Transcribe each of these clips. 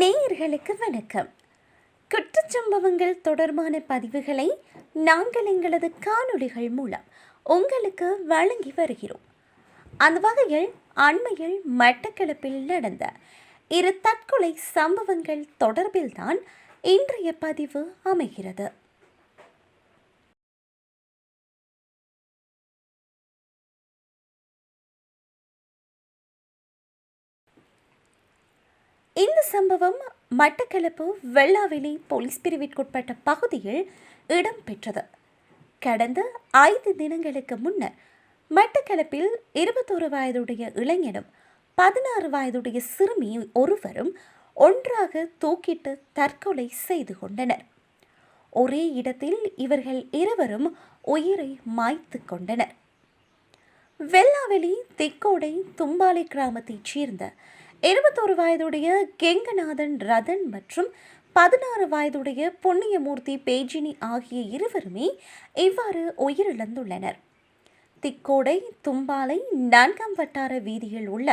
நேயர்களுக்கு வணக்கம். குற்றச்சம்பவங்கள் தொடர்பான பதிவுகளை நாங்கள் எங்களது காணொளிகள் மூலம் உங்களுக்கு வழங்கி வருகிறோம். அந்த வகையில் அண்மையில் மட்டக்களப்பில் நடந்த இரு தற்கொலை சம்பவங்கள் தொடர்பில்தான் இன்றைய பதிவு அமைகிறது. இந்த சம்பவம் மட்டக்களப்பு வெள்ளாவெளி போலீஸ் பிரிவிற்குட்பட்ட பகுதியில் இடம்பெற்றது கடந்த ஐந்து தினங்களுக்கு முன்னர் மட்டக்களப்பில் இருபத்தோரு வயதுடைய இளைஞனும் பதினாறு வயதுடைய சிறுமி ஒருவரும் ஒன்றாக தூக்கிட்டு தற்கொலை செய்து கொண்டனர். ஒரே இடத்தில் இவர்கள் இருவரும் உயிரை மாய்த்து கொண்டனர். வெள்ளாவெளி திக்கோடை தும்பாலை கிராமத்தைச் சேர்ந்த இருபத்தோரு வயதுடைய கெங்கநாதன் ரதன் மற்றும் பதினாறு வயதுடைய புண்ணியமூர்த்தி பேஜினி ஆகிய இருவருமே இவ்வாறு உயிரிழந்துள்ளனர். திக்கோடை தும்பாலை நான்காம் வட்டார வீதியில் உள்ள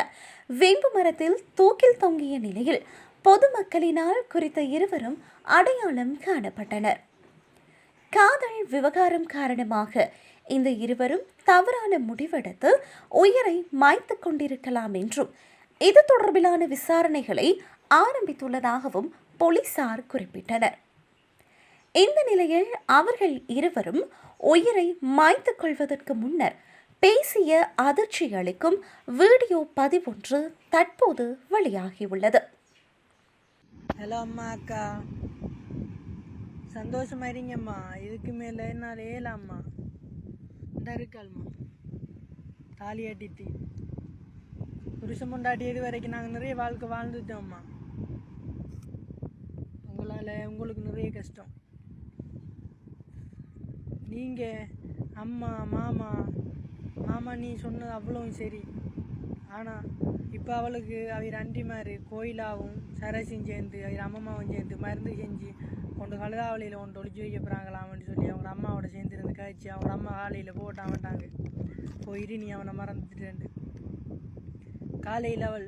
வேம்பு மரத்தில் தூக்கில் தொங்கிய நிலையில் பொதுமக்களினால் குறித்த இருவரும் அடையாளம் காணப்பட்டனர். காதல் விவகாரம் காரணமாக இந்த இருவரும் தவறான முடிவெடுத்து உயிரை மாய்த்து கொண்டிருக்கலாம் என்றும் இது தொடர்பிலான விசாரணைகளை ஆரம்பித்துள்ளதாகவும் போலீசார் குறிப்பிட்டனர். இந்த நிலையில் அவர்கள் இருவரும் உயிரை மாய்த்து கொள்வதற்கு முன்னர் பேசிய அதிர்ச்சி அளிக்கும் வீடியோ பதிவொன்று தற்போது வெளியாகியுள்ளது. ஹலோ அம்மா அக்கா. சந்தோஷமா இருங்கம்மா. இதுக்கு மேலே என்னால் ஏலாம்மா இந்த இருக்காள்மா. தாலி அட்டிட்டு புருஷன் பொண்டாட்டி இது வரைக்கும் நாங்கள் நிறைய வாழ்க்கை வாழ்ந்துட்டோம்மா உங்களால் உங்களுக்கு நிறைய கஷ்டம். நீங்கள் அம்மா மாமா மாமா நீ சொன்னது அவ்வளவும் சரி. ஆனால் இப்போ அவளுக்கு அவர் அண்டிமாரு கோயிலாகவும் சரசியும் சேர்ந்து அவர் அம்மம்மாவும் சேர்ந்து மருந்து செஞ்சு கொண்டு கழுதாவளியில் கொண்டு ஒழிச்சு வைக்க போகிறாங்களாம்னு சொல்லி அவங்க அம்மாவோட சேர்ந்து இருந்து காய்ச்சி அவங்க அம்மா காலையில் போட்டாமட்டாங்க போயிட்டு நீ அவனை மறந்துட்டேன் காலையில் அவள்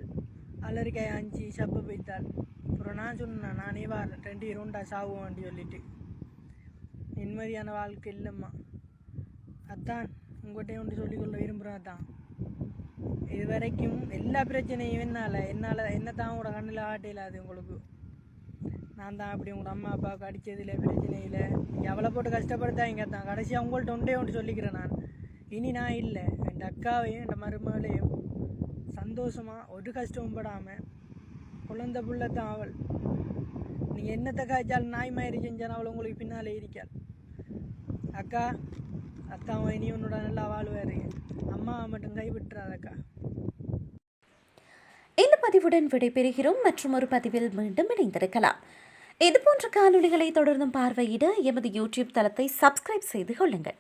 அலறிக்காய் அஞ்சு சப்பு போய்த்தாள் அப்புறம் நான் சொன்னேன் நானே வரேன் ரெண்டு இரண்டா சாகுவான்ட்டு சொல்லிட்டு. நிம்மதியான வாழ்க்கை இல்லைம்மா. அதான் உங்கள்கிட்ட ஒன்று சொல்லிக்கொள்ள விரும்புகிறேன் அதான். இது வரைக்கும் எல்லா பிரச்சனையும் என்னால் என்னால் என்ன தான் உங்களோட கண்ணில் ஆட்டையில் அது உங்களுக்கு. நான் தான் அப்படி உங்களோட அம்மா அப்பாவுக்கு அடித்ததில் பிரச்சனையில். எவ்வளோ போட்டு கஷ்டப்படுத்தாங்க தான் கடைசியாக உங்கள்கிட்ட ஒன்றே ஒன்று சொல்லிக்கிறேன் நான். இனி நான் இல்லை. என் அக்காவையும் என் மருமகளையும் சந்தோஷமாக ஒரு கஷ்டமும் படாமல் குழந்த புள்ள தான் அவள் நீங்கள் என்னத்தை காய்ச்சாலும் நாய் மாதிரி செஞ்சாலும் அவள் உங்களுக்கு பின்னாலே இருக்காள். அக்கா அத்தாவும் இனி உன்னோட நல்லா வாழ்வாரு. அம்மாவை மட்டும் கைவிட்டுறாதக்கா. இந்த பதிவுடன் விடைபெறுகிறோம். மற்றும் ஒரு பதிவில் மீண்டும் இணைந்திருக்கலாம். இதுபோன்ற காணொலிகளை தொடர்ந்தும் பார்வையிட எமது யூடியூப் தளத்தை சப்ஸ்கிரைப் செய்து கொள்ளுங்கள்.